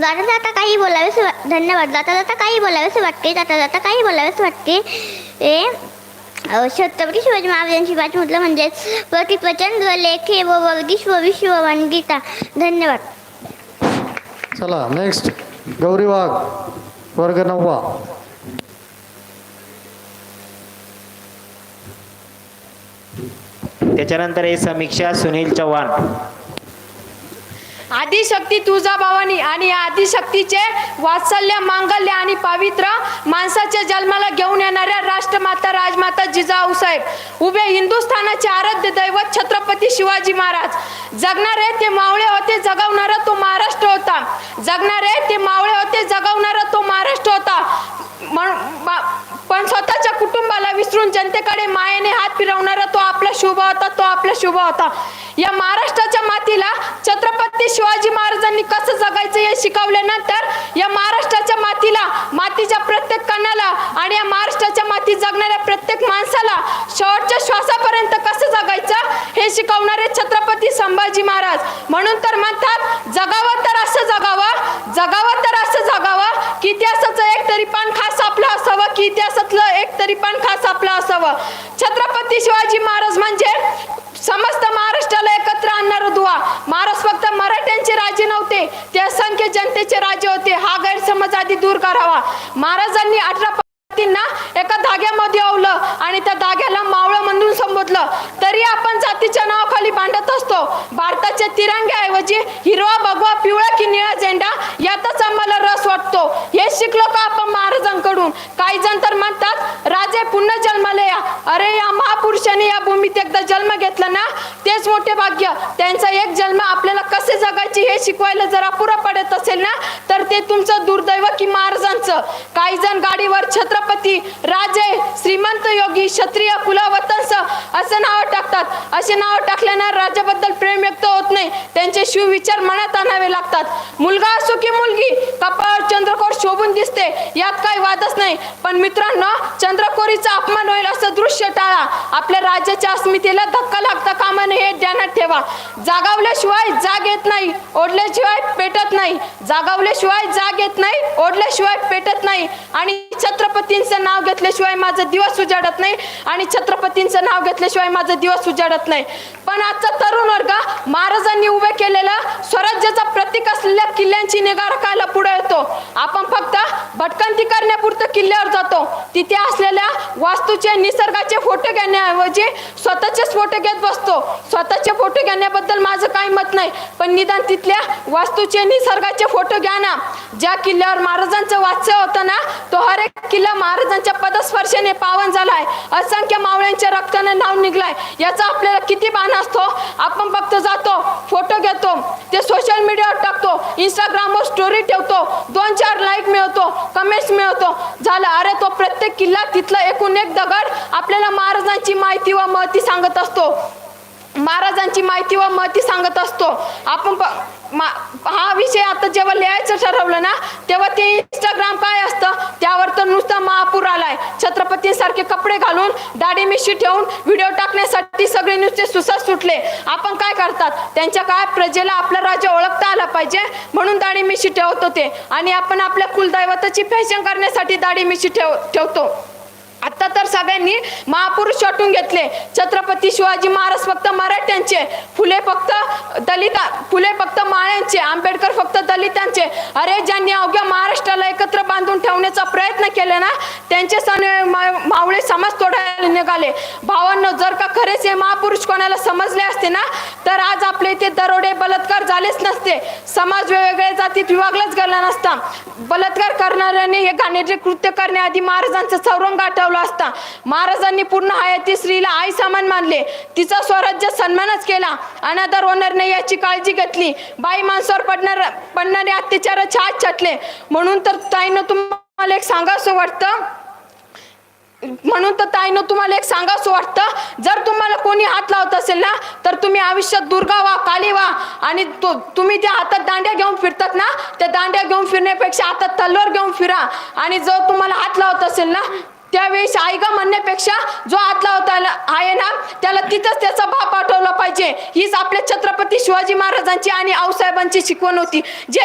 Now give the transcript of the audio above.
जाता जाता काही बोलावेसे धन्यवाद. जाता जाता काही बोलावेसे वाटते. जाता जाता काही बोलावेसे वाटते. ए छत्रपती शिवाजी महाराजांची बात म्हटलं म्हणजेच प्रतिवचन व लेखे व विश्व विश्व गीता धन्यवाद. चला नेक्स्ट गौरी वाघ वर्ग नववा. त्याच्यानंतर आहे समीक्षा सुनील चव्हाण. आदिशक्ती तुळजा भवानी आणि या आदिशक्तीचे वात्सल्य मांगल्य आणि पावित्र्य माणसाच्या जन्माला घेऊन येणाऱ्या राष्ट्रमाता राजमाता जिजाऊसाहेब उभे हिंदुस्थानाचे आराध्य दैवत छत्रपती शिवाजी महाराज. जगणारे ते मावळे होते जगवणारा तो महाराष्ट्र होता. जगणारे ते मावळे होते जगवणारा तो महाराष्ट्र होता. पण स्वतःच्या कुटुंबाला विसरून जनतेकडे मायेने हात फिरवणारा शुभ होता तो आपला शुभ होता. या महाराष्ट्राच्या मातीला छत्रपती शिवाजी महाराजांनी कसं जगायचं हे शिकवल्यानंतर या महाराष्ट्राच्या मातीला मातीच्या प्रत्येक कणाला आणि या महाराष्ट्राच्या माती जगणाऱ्या प्रत्येक माणसाला शेवटच्या श्वासापर्यंत कसं जगायचं हे शिकवणारे छत्रपती संभाजी महाराज. म्हणून तर म्हणतात जगावं तर असं जगावं जगावं तर असं जगावं की इतिहासाचं एक तरी पान खास इतिहासातलं एक तरी पण खास आपलं असावं. छत्रपती शिवाजी महाराज म्हणजे समस्त महाराष्ट्राला एकत्र आणणार दुवा. महाराज फक्त मराठ्यांचे राजे नव्हते ते असंख्य जनतेचे राजे होते. हा गैरसमज आधी दूर करावा. महाराजांनी अठरा पतींना एका धाग्यामध्ये आवलं आणि त्या धाग्याला मावळं म्हणून संबोधलं. तरी आपण जातीच्या नावाखाली भांडत असतो. भारताच्या तिरंग्याऐवजी हिरवा भगवा पिवळा की निळा झेंडा यातच आम्हाला रस वाटतो. हे शिकलो का आपण लोकांकडून काही जण तर म्हणतात राजे पुन्हा जन्माला या. अरे या महापुरुषाने या भूमीत एकदा जन्म घेतला ना? तेच मोठे भाग्य. त्यांचा एक जन्म आपल्याला कसे जगायचे हे शिकवायला जर अपुरा पडत असेल ना? तर ते तुमचं दुर्दैव की महाराजांचं. काही जण गाडीवर छत्रपती राजे श्रीमंत योगी क्षत्रिय कुलावतंस असं नाव टाकतात. असे नाव टाकल्यानं राज्याबद्दल प्रेम व्यक्त होत नाही. त्यांचे शिवविचार मनात आणावे लागतात. मुलगा असो की मुलगी कपाळ चंद्रकोर शोभून दिसते यात काही वादच नाही. पण मित्रांनो चंद्रकोरीचा अपमान होईल असं दृश्य टाळा. आपल्या राज्याच्या अस्मितेला धक्का लागता कामा नये हे ध्यानात ठेवा. जागावल्याशिवाय जाग येत नाही ओढल्याशिवाय पेटत नाही. जागावल्याशिवाय जाग येत नाही ओढल्याशिवाय पेटत नाही. आणि छत्रपतींचं नाव घेतल्याशिवाय माझं दिवस उजाडत नाही. आणि छत्रपतींचं नाव घेतल्याशिवाय माझं दिवस उजाडत नाही. पण आजचा तरुण वर्ग महाराज महाराजांनी उभे केलेला स्वराज्याचा प्रतीक असलेल्या किल्ल्यांची निगा राखायला पुढे येतो. आपण फक्त भटकंती करण्यापुरतं किल्ल्यावर जातो. तिथे असलेल्या वास्तूचे निसर्गाचे फोटो घेण्याऐवजी स्वतःचेच फोटो घेत बसतो. स्वतःचे फोटो घेण्याबद्दल माझं काही मत नाही पण निदान तिथल्या वास्तूचे निसर्गाचे फोटो घ्या ना. ज्या किल्ल्यावर महाराजांचं वाच्य होतं ना तो हर एक किल्ला महाराजांच्या पदस्पर्शाने पावन झालाय. असंख्य मावळ्यांच्या रक्तानं नाव निघलाय. याचा आपल्याला किती बाण असतो? आपण फक्त जातो. फोटो घेतो ते सोशल मीडियावर टाकतो इंस्टाग्रामवर स्टोरी ठेवतो दोन चार लाईक मिळवतो कमेंट्स मिळवतो. झालं अरे तो प्रत्येक किल्ला तिथला एकूण एक दगड आपल्याला महाराजांची माहिती व महती सांगत असतो. महाराजांची माहिती व मती सांगत असतो. आपण हा विषय आता जेव्हा लिहायचं ठरवलं ना तेव्हा ते इंस्टाग्राम काय असतं? त्यावर तर नुसता महापूर आलाय. छत्रपतींसारखे कपडे घालून दाढी मिशी ठेवून व्हिडिओ टाकण्यासाठी सगळे नुसते सुसाट सुटले. आपण काय करतात? त्यांच्या काय प्रजेला आपला राजा ओळखता आला पाहिजे? म्हणून दाढी मिशी ठेवत होते. आणि आपण आपल्या कुलदैवताची फॅशन करण्यासाठी दाढी मिशी ठेव ठेवतो. आता तर सगळ्यांनी महापुरुष वाटून घेतले. छत्रपती शिवाजी महाराज फक्त मराठ्यांचे फुले फक्त दलित फुले फक्त माळ्यांचे आंबेडकर फक्त दलितांचे. अरे ज्यांनी अवघ्या महाराष्ट्राला एकत्र बांधून ठेवण्याचा प्रयत्न केला ना त्यांचे सण मावळे समाज तोडायला निघाले. भावांनो जर का खरेच हे महापुरुष कोणाला समजले असते ना तर आज आपले इथे दरोडे बलात्कार झाले आलेच नसते. समाज वेगवेगळ्या जातीत विभागलाच गेला नसता. बलात्कार करणाऱ्याने हे घाणेरडे कृत्य करण्याआधी महाराजांचं सौरंग गाठवलं असता. महाराजांनी पूर्ण हयाती स्त्रीला आई समान मानले. तिचा स्वराज्य सन्मानच केला. अनादर होणार नाही याची काळजी घेतली. बाई माणसावर पडणार पडणारे अत्याचार हात छाटले. म्हणून तर ताईनं तुम्हाला एक सांगावं वाटतं? म्हणून तर ताईनं तुम्हाला एक सांगावं वाटतं जर तुम्हाला कोणी हात लावत असेल ना तर तुम्ही आयुष्यात दुर्गा वा काली वा आणि तो तुम्ही त्या हातात दांड्या घेऊन फिरतात ना त्या दांड्या घेऊन फिरण्यापेक्षा हातात तलवार घेऊन फिरा. आणि जो तुम्हाला हात लावत असेल ना त्यावेळेस आईगा म्हणण्यापेक्षा जो हात लावता आहे ना त्याला तिथंच त्याचा भाव पाठवला पाहिजे. हीच आपल्या छत्रपती शिवाजी महाराजांची आणि आऊसाहेबांची शिकवण होती. जे